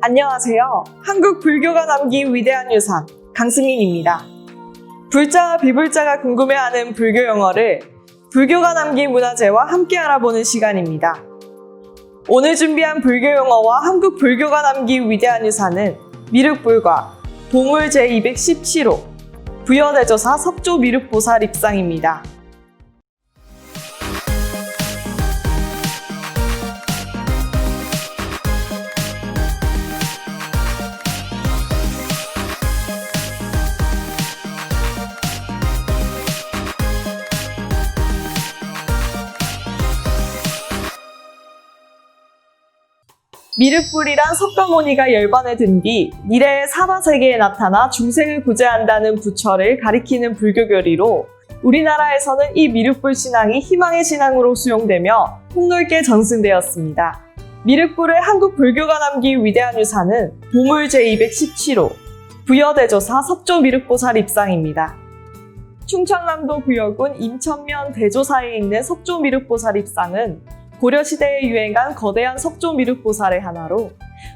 안녕하세요. 한국 불교가 남긴 위대한 유산 강승민입니다. 불자와 비불자가 궁금해하는 불교 영어를 불교가 남긴 문화재와 함께 알아보는 시간입니다. 오늘 준비한 불교 영어와 한국 불교가 남긴 위대한 유산은 미륵불과 보물 제217호 부여대조사 석조 미륵보살 입상입니다. 미륵불이란 석가모니가 열반에 든 뒤 미래의 사바세계에 나타나 중생을 구제한다는 부처를 가리키는 불교 교리로 우리나라에서는 이 미륵불 신앙이 희망의 신앙으로 수용되며 폭넓게 전승되었습니다. 미륵불의 한국 불교가 남긴 위대한 유산은 보물 제217호 부여대조사 석조 미륵보살 입상입니다. 충청남도 부여군 임천면 대조사에 있는 석조 미륵보살 입상은 고려시대에 유행한 거대한 석조 미륵보살의 하나로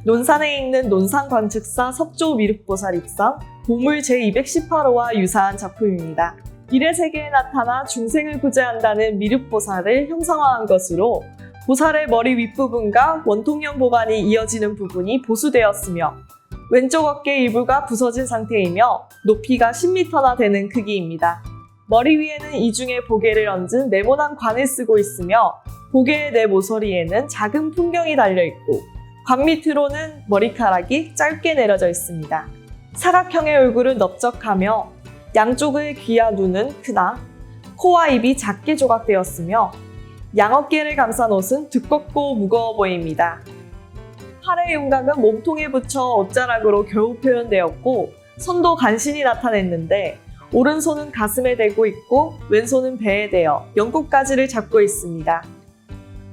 논산에 있는 논산관측사 석조 미륵보살 입상 보물 제218호와 유사한 작품입니다. 미래 세계에 나타나 중생을 구제한다는 미륵보살을 형상화한 것으로 보살의 머리 윗부분과 원통형 보반이 이어지는 부분이 보수되었으며 왼쪽 어깨 일부가 부서진 상태이며 높이가 10m나 되는 크기입니다. 머리 위에는 이중에 보게를 얹은 네모난 관을 쓰고 있으며 고개의 내 모서리에는 작은 풍경이 달려있고 관 밑으로는 머리카락이 짧게 내려져 있습니다. 사각형의 얼굴은 넓적하며 양쪽의 귀와 눈은 크나 코와 입이 작게 조각되었으며 양어깨를 감싼 옷은 두껍고 무거워 보입니다. 팔의 윤곽은 몸통에 붙여 옷자락으로 겨우 표현되었고 손도 간신히 나타냈는데 오른손은 가슴에 대고 있고 왼손은 배에 대어 연꽃가지를 잡고 있습니다.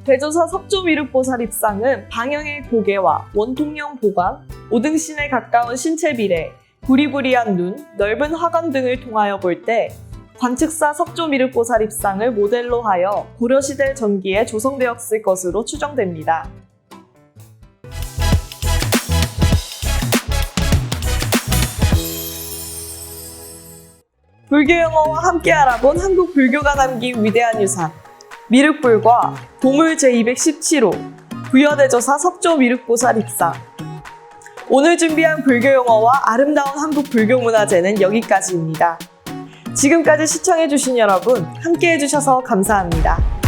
대조사 석조미륵보살 입상은 방형의 고개와 원통형 보관, 오등신에 가까운 신체 비례, 부리부리한 눈, 넓은 화관 등을 통하여 볼 때 관측사 석조미륵보살 입상을 모델로 하여 고려시대 전기에 조성되었을 것으로 추정됩니다. 불교 영어와 함께 알아본 한국 불교가 남긴 위대한 유산 미륵불과 보물 제217호 부여대조사 석조 미륵보살 입사 오늘 준비한 불교 용어와 아름다운 한국 불교 문화재는 여기까지입니다. 지금까지 시청해주신 여러분 함께 해주셔서 감사합니다.